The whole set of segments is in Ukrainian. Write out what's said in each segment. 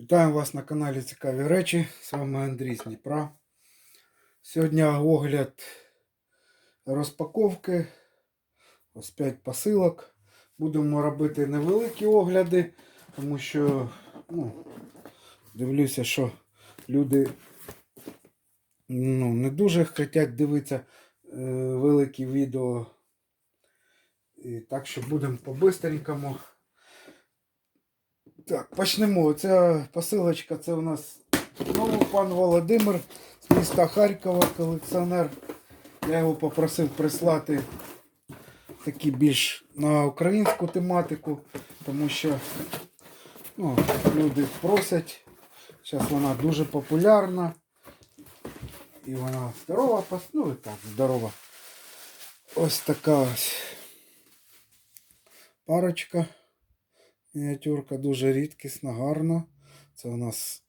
Вітаю вас на каналі Цікаві речі. З вами Андрій з Дніпра. Сьогодні огляд розпаковки. Ось 5 посилок. Будемо робити невеликі огляди, тому що ну, дивлюся, що люди ну, не дуже хочуть дивитися е, великі відео. І так що будемо по-бистренькому. Так, почнемо. Ця посилочка це у нас знову пан Володимир з міста Харкова, колекціонер. Я його попросив прислати такі більш на українську тематику, тому що ну, люди просять. Зараз вона дуже популярна. І вона здорова, ну і так, здорова. Ось така ось парочка. Мініатюрка дуже рідкісна, гарна. Це у нас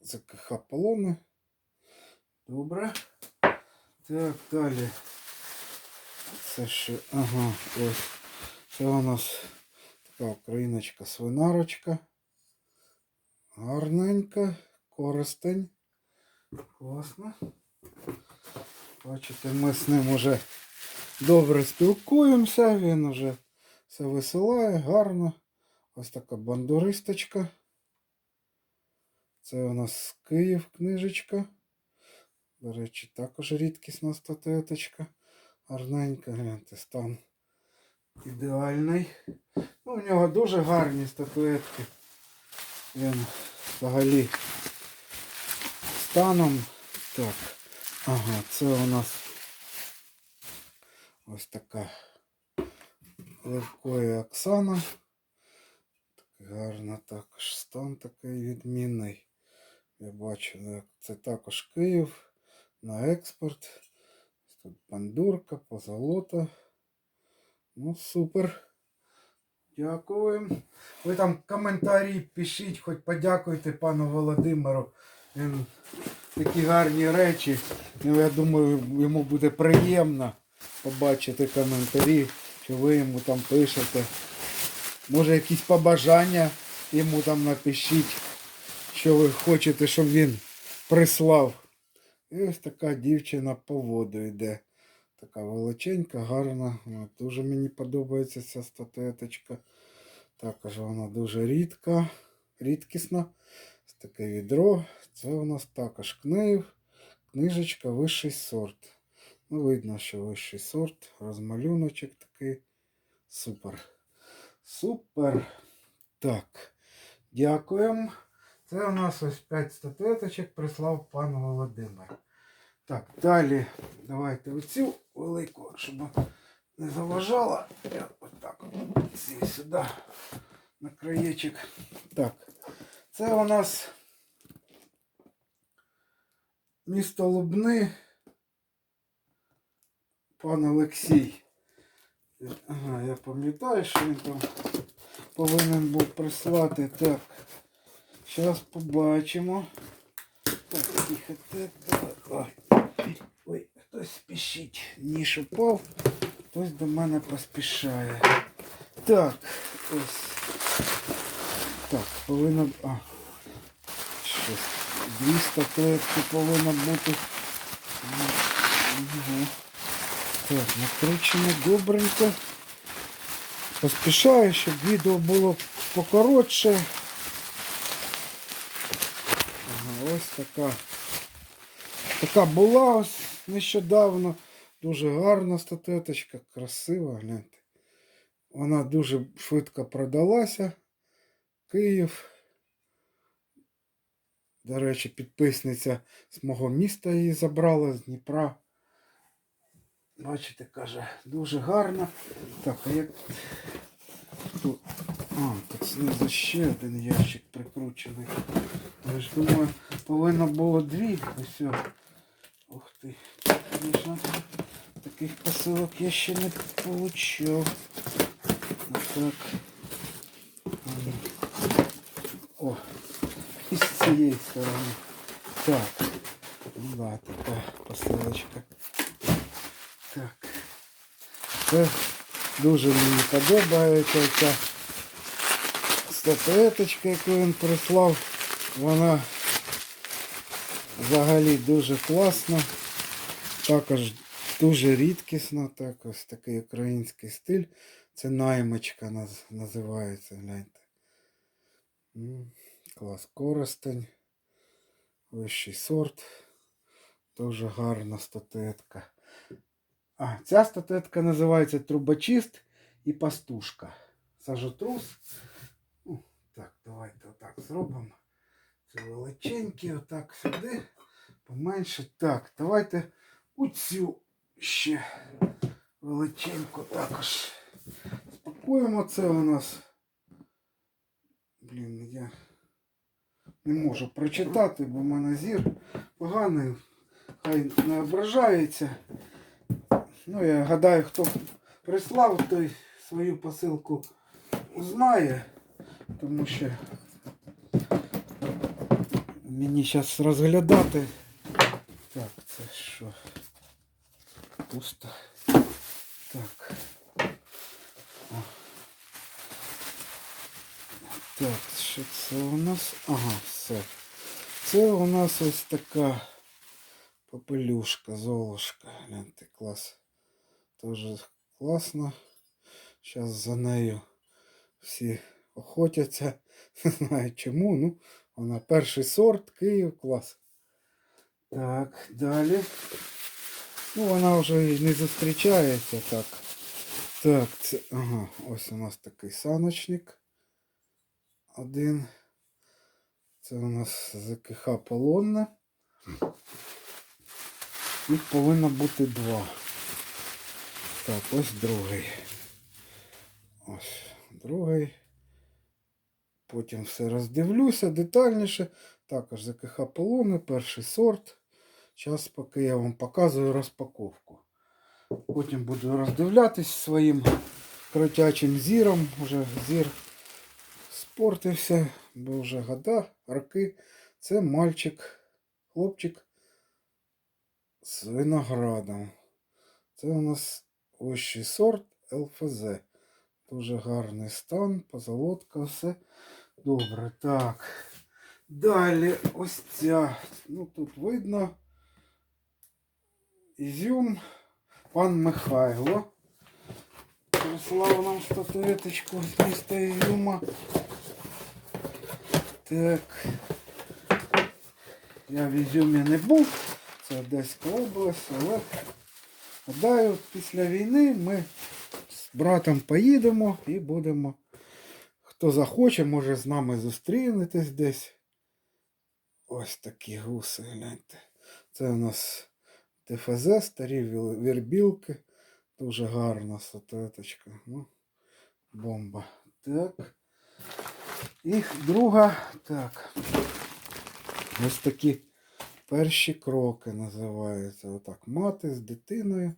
ЗКХ полони. Добре. Так, далі. Це ще. Ага, ось. Це у нас така україночка свинарочка. Гарненька, користень. Класно. Бачите, ми з ним уже добре спілкуємося, він уже все висилає, гарно. Ось така бандуристочка. Це у нас Київ книжечка. До речі, також рідкісна статуеточка. Гарненька, гляньте, стан ідеальний. Ну, у нього дуже гарні статуетки. Він взагалі станом. Так. Ага, це у нас ось така легкої Оксана. Гарно також стан такий відмінний. Я бачу, як це також Київ на експорт. Тут бандурка, позолота. Ну, супер. Дякуємо. Ви там коментарі пишіть, хоч подякуйте пану Володимиру. Він такі гарні речі. Ну, я думаю, йому буде приємно побачити коментарі, що ви йому там пишете. Може якісь побажання йому там напишіть, що ви хочете, щоб він прислав. І ось така дівчина по воду йде. Така величенька, гарна. Вона Дуже мені подобається ця статуеточка. Також вона дуже рідка, рідкісна. Ось таке відро. Це у нас також книг. Книжечка вищий сорт. Ну, видно, що вищий сорт. Розмалюночок такий. Супер. Супер. Так. Дякуємо. Це у нас ось 5 статуеточок прислав пан Володимир. Так, далі давайте оцю велику, щоб не заважала. Я отак ці сюди на краєчок. Так. Це у нас місто Лубни. Пан Олексій. Ага, я пам'ятаю, що він там повинен був прислати. Так. Зараз побачимо. Так, тихо, так, давай. Ой, хтось спішить. Ніж упав, хтось до мене поспішає. Так, ось. Так, повинно. А. Щось. Дві статуетки повинно бути. Угу. Так, накручено добренько. Поспішаю, щоб відео було покоротше. Ага, ось така. Така була ось нещодавно. Дуже гарна статуеточка, красива, гляньте. Вона дуже швидко продалася. Київ. До речі, підписниця з мого міста її забрала з Дніпра. Бачите, каже, дуже гарно. Так, а як тут. А, тут знизу ще один ящик прикручений. Я ж думаю, повинно було дві. Ось. Ух ти. Звісно, таких посилок я ще не получав. Ага. О, і з цієї сторони. Так. Да, така посилочка. Так. Це дуже мені подобається ця статуеточка, яку він прислав, вона взагалі дуже класна. Також дуже рідкісна, так, ось такий український стиль. Це наймичка наз- називається, гляньте. Клас користень. Вищий сорт. Дуже гарна статуетка. А, ця статуетка називається трубочист і пастушка. Сажотрус. Ну, так, давайте отак зробимо. Це величенький, отак сюди. Поменше. Так, давайте оцю ще величеньку також. Спакуємо це у нас. Блін, я не можу прочитати, бо в мене зір поганий. Хай не ображається. Ну, я гадаю, хто прислав, той свою посилку знає, тому що мені зараз розглядати. Так, це що? Пусто. Так. О. Так, що це у нас? Ага, все. Це у нас ось така попелюшка, золушка. Гляньте, клас. Тоже класно. Зараз за нею всі охотяться. Не знаю чому. Ну, вона перший сорт, Київ, клас. Так, далі. Ну, вона вже і не зустрічається так. Так, це. Ага, ось у нас такий саночник. Один. Це у нас ЗКХ полонна. Їх повинно бути два. Так, ось другий. Ось другий. Потім все роздивлюся детальніше. Також ЗКХ полони, перший сорт. Зараз поки я вам показую розпаковку. Потім буду роздивлятись своїм кротячим зіром. Уже зір спортився, бо вже года, роки. Це мальчик, хлопчик з виноградом. Це у нас вищий сорт ЛФЗ. Дуже гарний стан, позолотка, все добре. Так. Далі ось ця. Ну тут видно. Ізюм. Пан Михайло. Прислав нам статуеточку з міста Ізюма. Так. Я в Ізюмі не був. Це Одеська область, але гадаю, після війни ми з братом поїдемо і будемо. Хто захоче, може з нами зустрінетесь десь. Ось такі гуси, гляньте. Це у нас ТФЗ, старі вірбілки. Дуже гарна статуеточка. Ну, бомба. Так. І друга. Так. Ось такі перші кроки називаються. Отак. Мати з дитиною.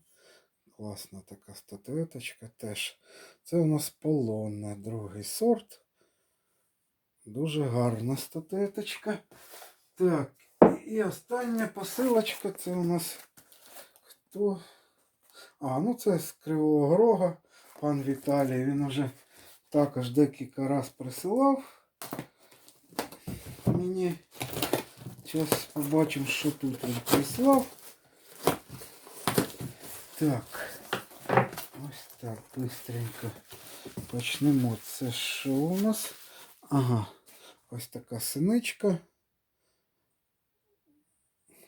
Класна така статуеточка теж. Це у нас полонна, другий сорт. Дуже гарна статуеточка. Так, і остання посилочка це у нас хто? А, ну це з Кривого Рога, пан Віталій. Він уже також декілька раз присилав. Мені зараз побачимо, що тут він прислав. Так. Ось так, быстренько почнемо. Це що у нас? Ага, ось така синичка.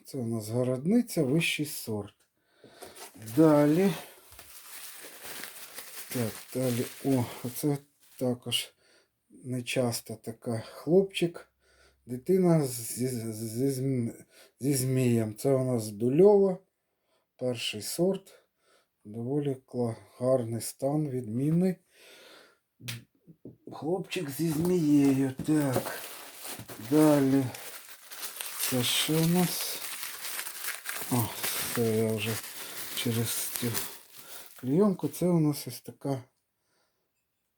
Це у нас городниця, вищий сорт. Далі. Так, далі. О, оце також нечаста така хлопчик. Дитина зі, зі, зі змієм. Це у нас дульова. Перший сорт. Доволі гарний стан, відмінний. Хлопчик зі змією. Так. Далі. Це що у нас? О, це я вже через цю клейонку. Це у нас ось така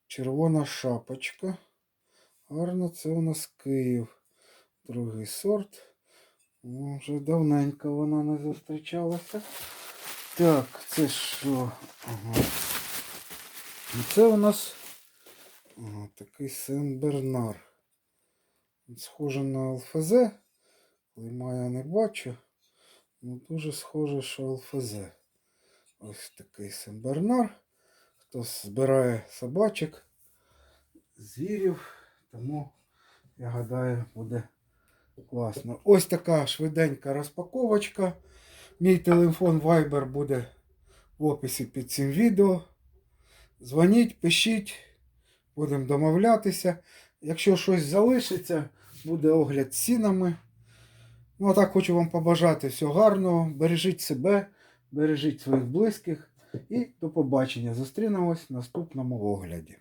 червона шапочка. Гарно, це у нас Київ. Другий сорт. Вже давненько вона не зустрічалася. Так, це що? Ага. Це у нас Ага, такий Сен-Бернар. Схоже на ЛФЗ. Клейма я не бачу. Ну, дуже схоже, що ЛФЗ. Ось такий Сен-Бернар. Хто збирає собачок, звірів, тому я гадаю, буде класно. Ось така швиденька розпаковочка. Мій телефон Viber буде в описі під цим відео. Дзвоніть, пишіть, будемо домовлятися. Якщо щось залишиться, буде огляд з цінами. Ну, а так хочу вам побажати всього гарного. Бережіть себе, бережіть своїх близьких і до побачення. Зустрінемось в наступному огляді.